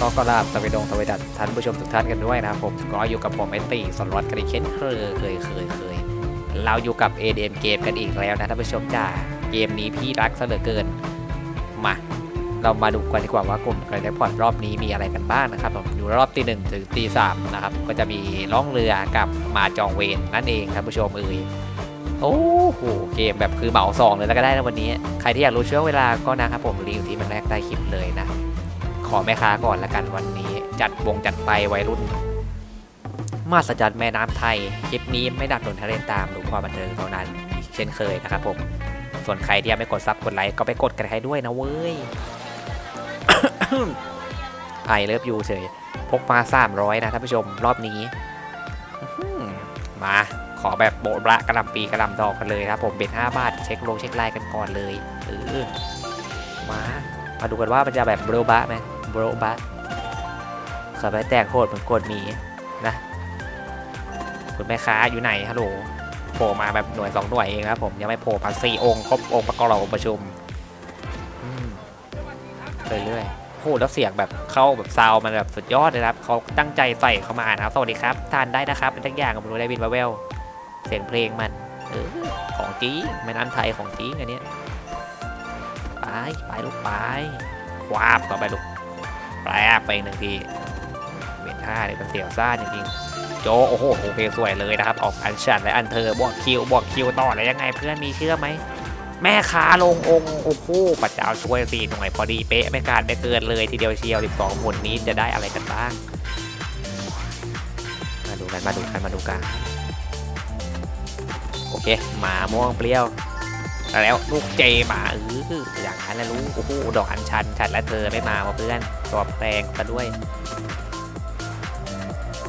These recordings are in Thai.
ก็ก็ลาบสวัสดงสวัสดัดท่านผู้ชมทุกท่านกันด้วยนะครับผมก็อยู่กับผมไอตีสล็อตกันอีกเช่นเคยเคยเคยเคยเราอยู่กับ ADM เกมกันอีกแล้วนะท่านผู้ชมจ้าเกมนี้พี่รักเหลือเกินมาเรามาดูกันดีกว่าว่ากลุ่มไการแจ็คพอตรอบนี้มีอะไรกันบ้างนะครับผมอยู่รอบตีหนึ่งถึงตีสามนะครับก็จะมีล่องเรือกับมาจองเวนนั่นเองท่านผู้ชมเอ่ยโอ้โหเกมแบบคือเหมาสองเลยแล้วก็ได้นะวันนี้ ใครที่อยากรู้ช่วงเวลาก็นะครับผมลิงก์ที่มันแรกใต้คลิปเลยนะ ขอแม่ค้าก่อนละกันวันนี้ จัดวงจัดไปวัยรุ่น มาสจัดแม่น้ำไทย คลิปนี้ไม่ดักโดนทะเลนตามหรือความบันเทิงเท่านั้นเช่นเคยนะครับผม ส่วนใครที่ยังไม่กดซับกดไลค์ก็ไปกดกันให้ด้วยนะเว้ยไอเลิฟยูเฉย พกมา300นะท่านผู้ชมรอบนี้ มาขอแบบโบระกระลำปีกระลำดอกกันเลยครับผมเบ็ด5บาทเช็คโลงเช็คไลน์กันก่อนเลยเออมา มาดูกันว่ามันจะแบบโบรบะไหม โบรบะขอไปแตกโคตรเหมือนโคตรหมีนะคุณแม่ค้าอยู่ไหนฮัลโหลโผล่มาแบบหน่วยสองหน่วยเองครับผมยังไม่โผล่มาสี่องค์ครบองค์ประกอบองค์ประชุมเรื่อยๆโหแล้วเสียงแบบเข้าแบบซาวมันแบบสุดยอดเลยนะครับเขาตั้งใจใส่เข้ามานะครับสวัสดีครับทานได้นะครับเป็นทุกอย่างกับรู้ได้บินมาเวลเสียงเพลงมันเออของจริงแม่น้ำไทยของจริงอันนี้ไปไปลูกไปคว้าบต่อไปลูก แปลไปหนึ่งทีเวนท่าเนี่ยมันเสียวซ่านจริงๆโจโอ้โหโอเคสวยเลยนะครับ ออกอันชันและอันเธอบวกคิวบวกคิวต่อแล้วยังไงเพื่อนมีเชื่อไหมแม่ค้าลงองค์โอ้โหปัจเจ้าช่วยสี่หน่วยพอดีเป๊ะไม่การไม่เกินเลยทีเดียวเชียว 12หมุนนี้จะได้อะไรกันบ้าง มาดูกันมาดูกันมาดูกัน โอเคหมาม่วงเปรี้ยว แล้วลูกเจมาเอออย่างนั้นแหละลูกโอ้โหดอกอัญชันฉันและเธอไม่มาว่ะเพื่อนตัวแพงซะด้วย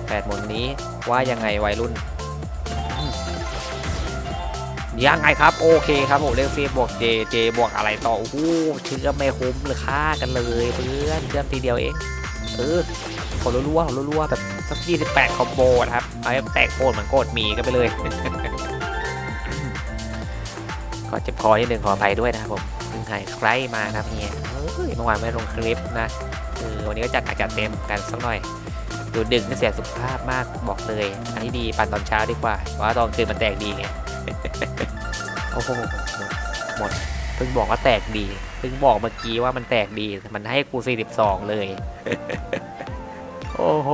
แปดหมุนนี้ว่ายังไงวัยรุ่นยังไงครับ โอเคครับผมเล่นซีบวกเจเจบวกอะไรต่อโอ้โหเชื่อมไม่คุ้มเลยฆ่ากันเลยเพื่อนเชื่อมทีเดียวเองเออขอรัวๆขอรัวๆแบบสักยี่สิบแปดคอมโบนะครับเอาแตกโคตรเหมือนโกดหมีกันไปเลย ก็เจ็บคอนิดนึงขออภัยด้วยนะครับผมเพิ่งหายใครมาครับเฮียเฮ้ยเมื่อวานไม่ลงคลิปนะเออวันนี้ก็จัดอาจัดเต็มกันสักหน่อยดูดึกนี่เสียสุขภาพมากบอกเลย อันนี้ดีปั่นตอนเช้าดีกว่าเพราะว่าตอนคืนมันแตกดีไงโอ้โหหมดหมดเพิ่งบอกว่าแตกดีเพิ่งบอกเมื่อกี้ว่ามันแตกดีมันให้กู42 เลย โอ้โห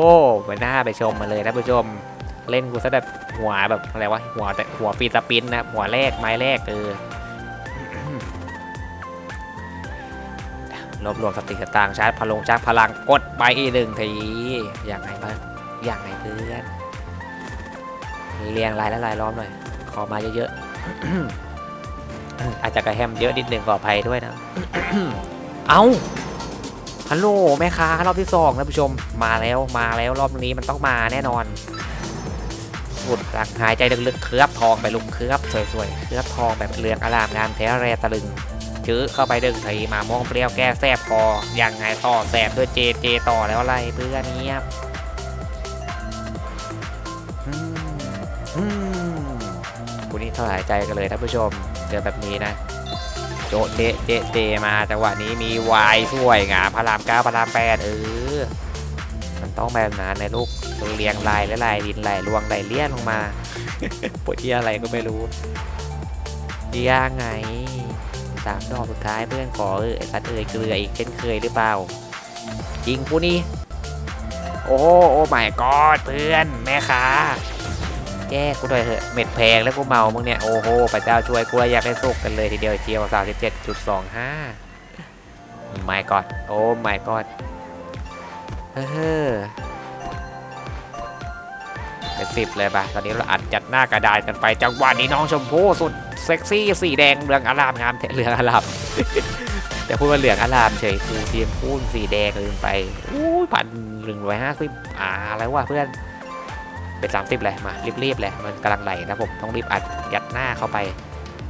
มันน่าไปชมมาเลยนะผู้ชม เล่นกูซะแบบหัวแบบอะไรวะหัวแต่หัวฟีสปินนะหัวแรกไม้แรกเออรวบรวมสติสตางค์ชาร์จพลังชาร์จพลังกดไปอีกหนึ่งทีอย่างไรบ้างอย่างไรเพื่อนเรียงรายและรายล้อมหน่อย ขอมาเยอะๆอาจจะกระแฮมเยอะนิดหนึ่งขออภัยด้วยนะ เอาฮัลโหลแม่ค้ารอบที่สองนะผู้ชม มาแล้วมาแล้วรอบนี้มันต้องมาแน่นอน สุดหลังหายใจลึกๆเคลือบทองไปลุกเคลือบสวยๆเคลือบทองแบบเรืองอลามงามแท้แรตะลึงจื้อเข้าไปดึงทีมามองเปรี้ยวแก้แสบคอยังไงต่อแสบด้วยเจเจต่อแล้วอะไรเพื่อนเนี้ยบอืมอืมคุณนี่ถอนหายใจกันเลยท่านผู้ชมเจอแบบนี้นะโจเดเจเจมาจังหวะนี้มีวายสวยงามพระรามเก้าพระรามแปดเออ ต้องแบบนั้นในลูกเรียงลายและลายดินลายรวงลายเลี่ยนลงมาปวดที่อะไรก็ไม่รู้ย่างไงสามดอกสุดท้ายเพื่อนขอเออไอสัตว์เอ่ยเกลืออีกเช่นเคยหรือเปล่า จริงผู้นี้โอ้โอ้ไม่กอดเพื่อนแม่ค้าแก้กูหน่อยเถอะเม็ดแพงแล้วกูเมามึงเนี่ย โอ้โหพระเจ้าช่วยกูเลยอยากให้สุกกันเลยทีเดียวเจียว37.25ไม่กอดโอ้ไม่กอด เฮ้อเป็นสิบเลยปะตอนนี้เราอัดจัดหน้ากระดานกันไป จังหวะนี้น้องชมพู่สุดเซ็กซี่สีแดงเรืองอารามงามเหลืองอารามแจะพูดว่าเหลืองอลามเฉยกูเตรียมพูดสีแดงลืมไปอู้พันหนึ่งร้อยห้าสิบอ่าอะไรวะเพื่อนเป็นสามสิบเลยมารีบๆเลยมันกำลังไหลนะผมต้องรีบอัดยัดหน้าเข้าไป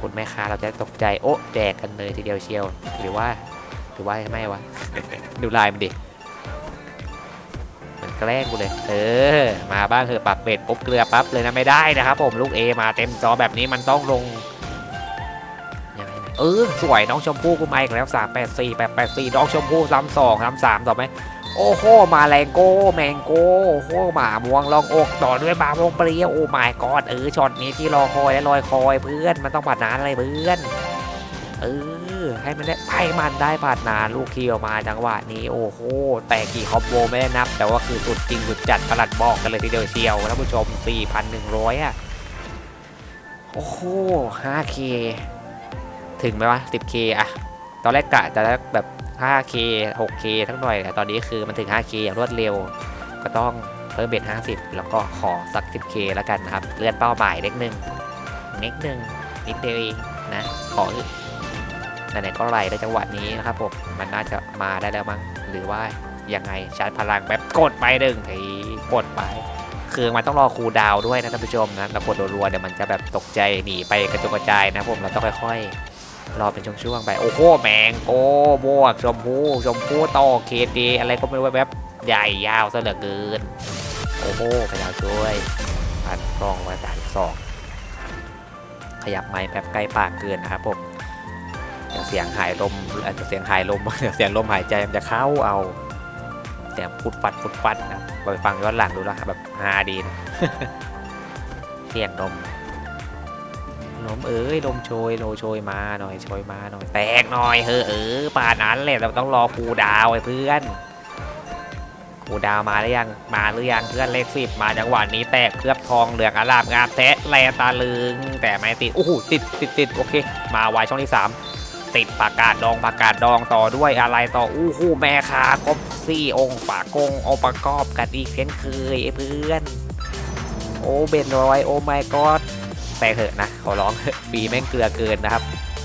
คุณแม่ค้าเราจะตกใจโอ๊ะแจกกันเลยทีเดียวเชียว หรือว่าหรือว่าไม่วะดูลายมันดิ แกล้งกูเลย เออ มาบ้างเถอะปรับเบ็ดปุ๊บเกลือปั๊บเลยนะไม่ได้นะครับผมลูก A มาเต็มจอแบบนี้มันต้องลงยังไงเออสวยน้องชมพู่กูมาอีกแล้วสามแปดสี่แปดแปดสี่น้องชมพู่ซ้ำสองซ้ำสามต่อไหมโอ้โหมาแรงโก้แมงโก้โอ้โหหมาม่วงลองอกต่อด้วยหมาม่วงเปรี้ยวโอ้ไม่กอดเออช็อตนี้ที่รอคอยและลอยคอยเพื่อนมันต้องผ่านนานอะไรเพื่อน เออ ให้มันได้ให้มันได้ผ่านนาลูกคีออกมาจังหวะนี้โอ้โหแต่กี่คอมโบไม่ได้นับ แต่ว่าคือสุดจริงสุดจัดประหลัดบอกกันเลยทีเดียวเชียวท่านผู้ชม 4,100 อะ โอ้โห 5K ถึงไหมวะ 10K อะตอนแรกกะจะได้แบบ 5K 6K ทั้งหน่อยแต่ตอนนี้คือมันถึง 5K อย่างรวดเร็ว ก็ต้องเพิ่มเบ็ด50 แล้วก็ขอสัก 10K แล้วกันนะครับ เลื่อนเป้าหมายเล็กนึงนิดหนึ่งนิดเดียวเองนะ ขอ ไหนๆก็ไหลในจังหวะนี้นะครับผมมันน่าจะมาได้แล้วมั้งหรือว่ายังไงชาร์จพลังแบบกดไปหนึ่งทีกดไปคือมันต้องรอคูดาวด้วยนะท่านผู้ชมนะเรากดรัวๆเดี๋ยวมันจะแบบตกใจหนีไปกระจกกระจายนะผมเราต้องค่อยๆ รอเป็นช่วงๆไปโอ้โหแมงโก้บวกชมพูชมพูต่อเคดีอะไรก็ไม่รู้แบบใหญ่ยาวซะเหลือเกินโอ้โหพระเจ้าช่วยพันกล้องไว้สามสองขยับไม้แบบใกล้ปากเกินนะครับผม เดี๋ยวเสียงหายลมอาจจะเสียงหายลมเดี๋ยวเสียงลมหายใจมันจะเข้าเอาเสียงปุดปัดปุดปัดนะไปฟังย้อนหลังดูแล้วแบบฮาดีนะเสียงลมลมเอ้ยลมโชยโลโชยมาหน่อยโชยมาหน่อยแตกหน่อยเฮ้อเออป่านนั้นแหละเราต้องรอครูดาวไอ้เพื่อนครูดาวมาหรือยังมาหรือยังเพื่อนเลขสิบมาจังหวะนี้แตกเคลือบทองเหลืองอลามงามแทะแลตาลึงแต่ไม่ติดโอ้โหติดติดติดโอเค มาไวช่องที่สาม ติดประกาศดองประกาศดองต่อด้วยอะไรต่ออู้หูแม่คาครบสี่องค์ปากกงอาประกอบกันอีกเช่นเคยเพื่อน โอ้เบนรอยโอ้ไม่กอดแต่เถอะนะขอร้องฟรีแม่งเกลือเกินนะครับ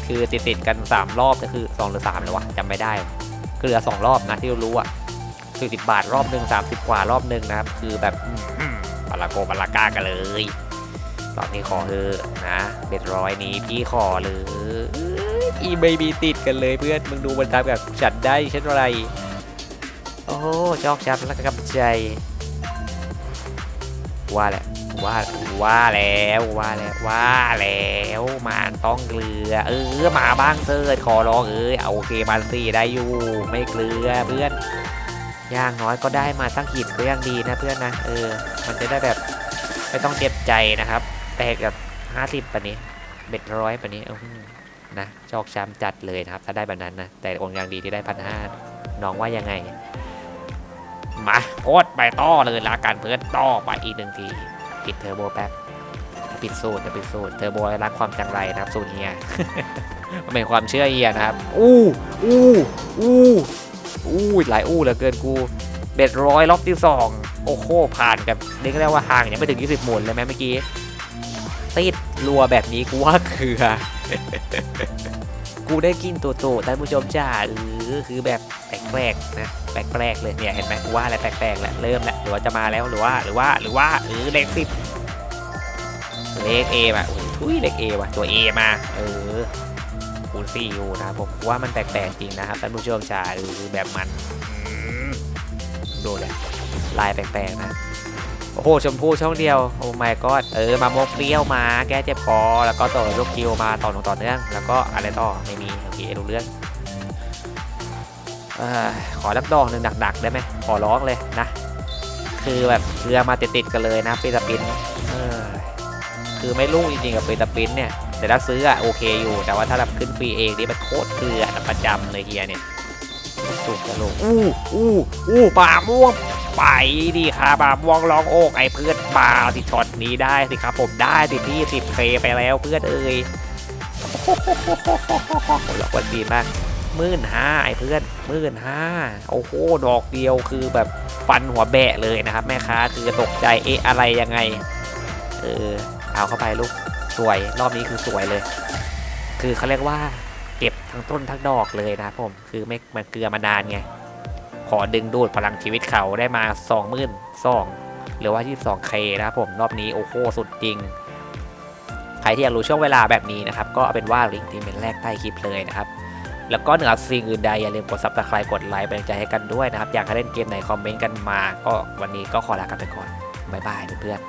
คือติดติดกัน 3 รอบก็คือ 2 หรือ3เลยวะจำไม่ได้ เกลือ 2 รอบนะที่รู้อะ40บาทรอบหนึ่ง30กว่ารอบหนึ่งนะครับ คือแบบอืมปาลาโกปาลากากันเลยรอบนี้ขอเถอะนะเบ็ดร้อยนี้พี่ขอเลย อีไม่มีติดกันเลยเพื่อนมึงดูมันทำกับฉันได้เช่นไร โอ้ชอกช้ำแล้วก็กำใจ ว่าแหละว่าว่าแล้วว่าแล้วว่าแล้วมันต้องเกลือ เออมาบ้างเถิดขอร้องเอ้ยเอาโอเคมันสี่ได้อยู่ไม่เกลือเพื่อนอย่างน้อยก็ได้มาตั้งหินก็ยังดีนะเพื่อนนะเออ มันจะได้แบบไม่ต้องเจ็บใจนะครับ แตกับห้าสิบปะนี้เบ็ดร้อยปะนี้อื้ออ นะชอกช้ำจัดเลยนะครับ ถ้าได้แบบนั้นนะ แต่องค์ยังดีที่ได้พันห้าน้องว่ายังไง มากดไปต่อเลยละกันเพื่อนต่อไปอีกหนึ่งทีปิดเทอร์โบแป๊บปิดสูตรจะปิดสูตรเทอร์โบรักความจังไรนะครับสูตรเฮียมันเป็นความเชื่อเฮียนะครับ อู้อู้อู้อู้หลายอู้เหลือเกินกูเบ็ดร้อยรอบที่สองโอ้โหผ่านกับเรียกได้ว่าห่างยังไม่ถึง 20 หมุนเลยไหมเมื่อกี้ติดรัวแบบนี้กูว่าเคือ กูได้กินตัวโตท่านผู้ชมจ้าเออคือแบบแปลกๆนะแปลกๆเลยเนี่ยเห็นไหมกูว่าอะไรแปลกๆแล้วเริ่มแล้วหรือว่าจะมาแล้วหรือว่าหรือว่าหรือว่าเออเลขสิบเลขเอมาโอ้ยทุยเลขเอว่ะตัวเอมาเออคูณสี่อยู่นะผมว่ามันแปลกๆจริงนะครับท่านผู้ชมจ้าเออแบบมันดูเลยลายแปลกๆนะ โอ้โห ชมพูช่องเดียว โอ้ my god เออ มาโมกเปรี้ยวมา แก้เจ็บคอ แล้วก็ต่อลูกคิวมาต่อหนึ่งต่อเนื่อง แล้วก็อะไรต่อ ไม่มี โอเครู้เรื่องอขอรับดอกหนึ่งดักๆ ได้ไหม ขอร้องเลยนะ คือแบบเรือมาติดๆกันเลยนะปีตาปินเออคือไม่รุ่งจริงๆกับปีตาปินเนี่ย แต่ถ้าซื้ออะโอเคอยู่ แต่ว่าถ้าแบบขึ้นฟรีเองนี่มันโคตรเกลือประจำเลยเฮียเนี่ยถูกจะลงอู้อู้อู้ป่าม่วง ไปดีค่ะป่าม่วงลองโอกไอ้เพื่อนป่าที่ช็อตนี้ได้สิครับ ผมได้สิพี่สิบเคไปแล้วเพื่อนเอ้ยหลอกวันดีมากมื่นห้าไอ้เพื่อนมื่นห้าโอ้โหดอกเดียวคือแบบฟันหัวแบะเลยนะครับ แม่ค้าคือตกใจเอ๊ะอะไรยังไงเออเอาเข้าไปลูกสวยรอบนี้คือสวยเลย คือเขาเรียกว่าเก็บทั้งต้นทั้งดอกเลยนะครับผมคือไม่มันเกลือมานานไง ขอดึงดูดพลังชีวิตเขาได้มา 2 2 0 0 0หรือว่า 22K นะครับผมรอบนี้โอ้โหสุดจริง ใครที่อยากรู้ช่วงเวลาแบบนี้นะครับ ก็เอาเป็นว่าลิงก์ที่เป็นแรกใต้คลิปเลยนะครับแล้วก็เหนือสิ่งอื่นใดอย่าลืมกด subscribe กดไลค์เป็นกำลังใจให้กันด้วยนะครับ อยากให้เล่นเกมไหนคอมเมนต์กันมา ก็วันนี้ก็ขอลากันไปก่อน บ๊ายบายเพื่อน